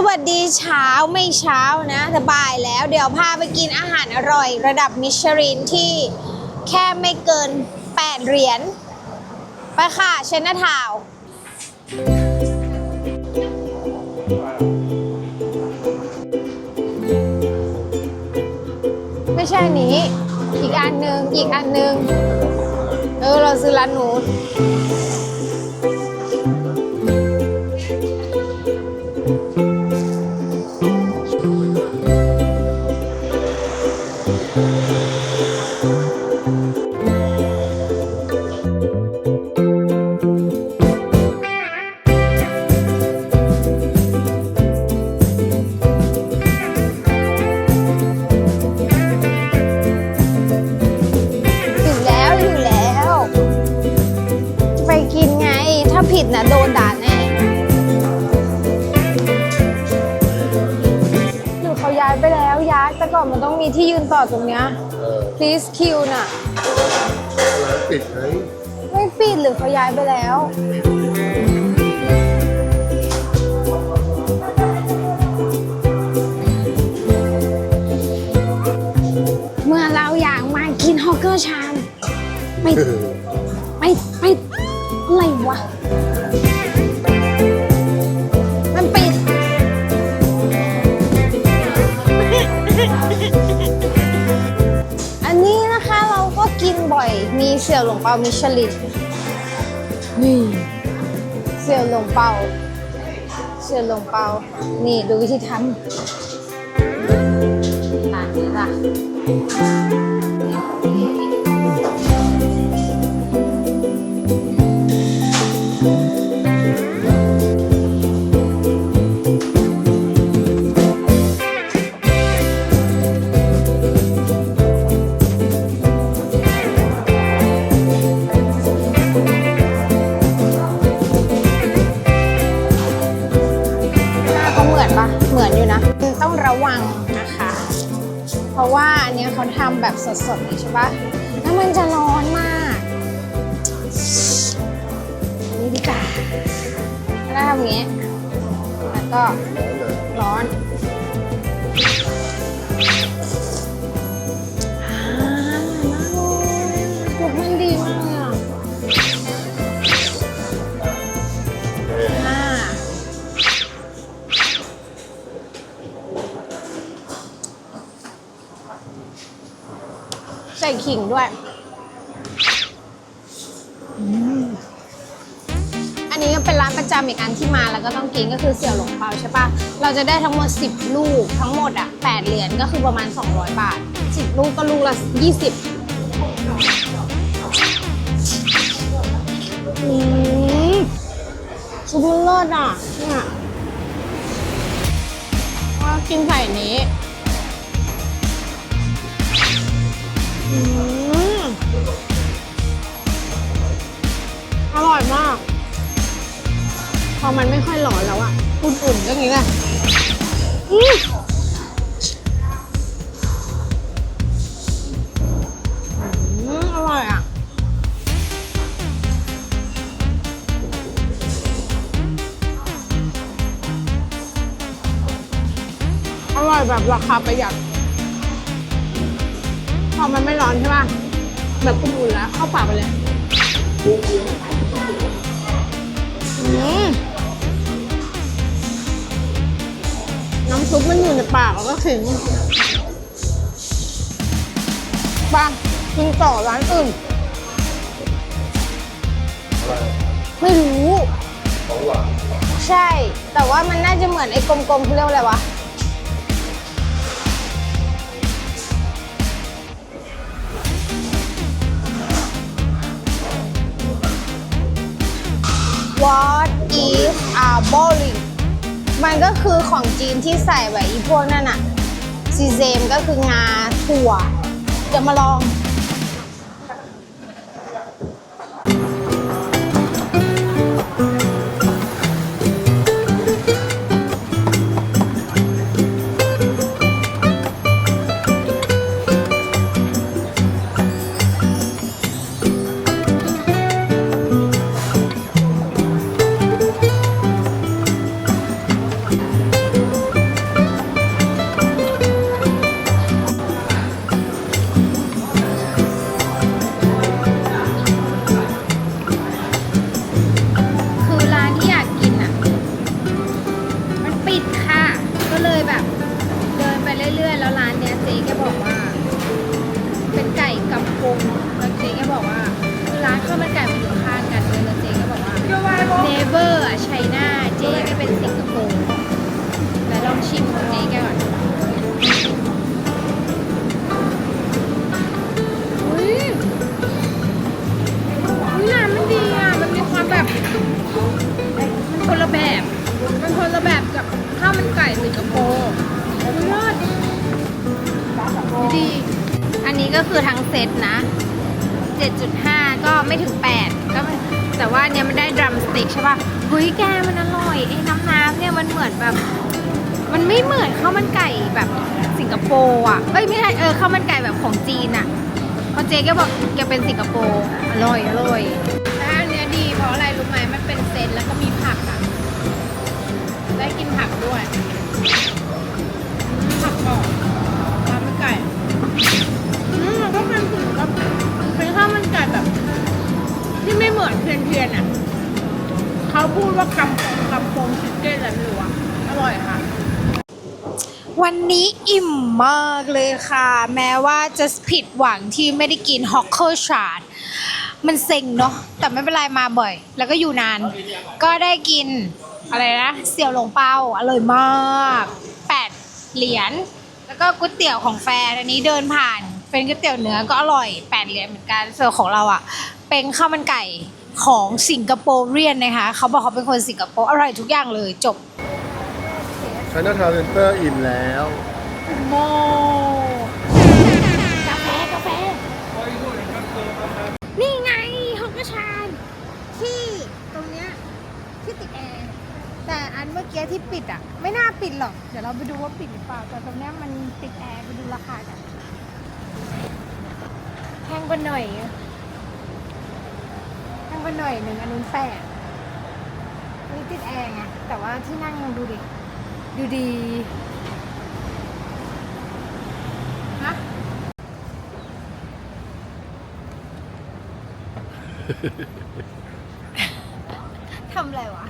สวัสดีเช้าไม่เช้านะแต่บ่ายแล้วเดี๋ยวพาไปกินอาหารอร่อยระดับมิชลินที่แค่ไม่เกิน 8 เหรียญไปค่ะเชนนาทาวไม่ใช่นนี้ อีกอันหนึ่งอีกอันหนึ่งเออเราซื้อร้านนู้น โดนด่าแน่หรือเขาย้ายไปแล้วย้ายแต่ก่อนมันต้องมีที่ยืนต่อตรงเนี้ย เออ please queue น่ะ ร้านปิดไหมไม่ปิดหรือเขาย้ายไปแล้ว เมื่อเราอยากมากินฮอกเกอร์ชาม ไม่ไม่ไม่อะไร วะ มันปิด อันนี้นะคะเราก็กินบ่อย มีเสี่ยวหลงเปามิชลินนี่เสี่ยวหลงเปาเสี่ยวหลงเปา นี่ดูวิธีทำอ่านี่ล่ะ ต้องระวังนะคะ เพราะว่าอันนี้เขาทำแบบสดๆใช่ปะแล้วมันจะร้อนมากอันนี่ดีกว่าแล้วทำอย่างงี้แล้วก็ร้อน ขิงด้วย อันนี้ก็เป็นร้านประจำอีกอันที่มาแล้วก็ต้องกินก็คือเสี่ยวหลงเปาใช่ปะเราจะได้ทั้งหมด 10 ลูกทั้งหมดอะ8เหรียญก็คือประมาณ 200 บาท 10 ลูกก็ลูกละ 20อืมชุบเลิศอะเนี่ยกินใส่อัน อมันไม่ค่อยร้อนแล้วอะอุ่นๆก็อย่างนี้แหละอืมอร่อยอะอร่อยแบบราคาประหยัดพอมันไม่ร้อนใช่ป่ะ แบบอุ่นๆแล้วเข้าปากไปเลย อืม น้ำซุปมันอยู่ในปากแล้วก็ถึงปะกินต่อร้านอื่นอะไรไม่รู้ของหวานใช่ แต่ว่ามันน่าจะเหมือนไอ้กลมๆเขาเรียกว่าอะไรวะ What is a bowling มันก็คือของจีนที่ใส่แบบอีพวกนั่นอะซีเซมก็คืองาถั่วเดี๋ยวมาลอง จ๊ก็บอกว่า เป็นไก่กับพงแล้วเจ๊ก็บอกว่าคือร้านข้าวมันไก่มันอยู่ข้างกันเลยแล้วเจ๊ก็บอกว่า neighbor อะชัยนาเจ๊ก็เป็นสิงคโปร์แล้วลองชิมของเจ๊แกก่น ก็คือทั้งเซตนะ 7.5 ก็ไม่ถึง 8 ก็แต่ว่าเนี้ยมันได้ดรัมสติกใช่ป่ะเฮ้ยแกมันอร่อยไอ้น้ำน้ำเนี่ยมันเหมือนแบบ มันไม่เหมือนข้าวมันไก่แบบสิงคโปร์อะเอ้ยไม่ใช่เออข้าวมันไก่แบบของจีนอะเพราะเจ๊ก็บอกแกเป็นสิงคโปร์อร่อยอร่อยแล้วอันเนี้ยดีเพราะอะไรรู้ไหมมันเป็นเซตแล้วก็มีผักอะได้กินผักด้วย ว่ากำปงกำปงชิคเก้นอะไรไม่รู้อะอร่อยค่ะ วันนี้อิ่มมากเลยค่ะ แม้ว่าจะผิดหวังที่ไม่ได้กินฮอกเกอร์ชาร์ดมันเซ็งเนาะแต่ไม่เป็นไรมาบ่อย แล้วก็อยู่นาน ก็ได้กินอะไรนะเสี่ยวหลงเปาอร่อยมากแปดเหรียญแล้วก็ก๋วยเตี๋ยวของแฟนอันนี้เดินผ่าน เป็นก๋วยเตี๋ยวเนื้อก็อร่อยแปดเหรียญเหมือนกันส่วนของเราอะ เป็นข้าวมันไก่ ของสิงคโปร์เรียนนะคะ เขาบอกเขาเป็นคนสิงคโปร์อร่อยทุกอย่างเลยจบชนะทาวน์เซ็นเตอร์อิ่มแล้วโมกาแฟกาแฟ นี่ไงฮอกกชานที่ตรงเนี้ยที่ติดแอร์แต่อันเมื่อกี้ที่ปิดอะ ไม่น่าปิดหรอก เดี๋ยวเราไปดูว่าปิดหรือเปล่า แต่ตรงเนี้ยมันติดแอร์ไปดูราคากันแพงกว่าหน่อย แพงกว่าหน่อยหนึ่งอันนู้นแปดอันนี้ติดแอร์ไงแต่ว่าที่นั่งดูดิ ดูดีฮะทำอะไรวะ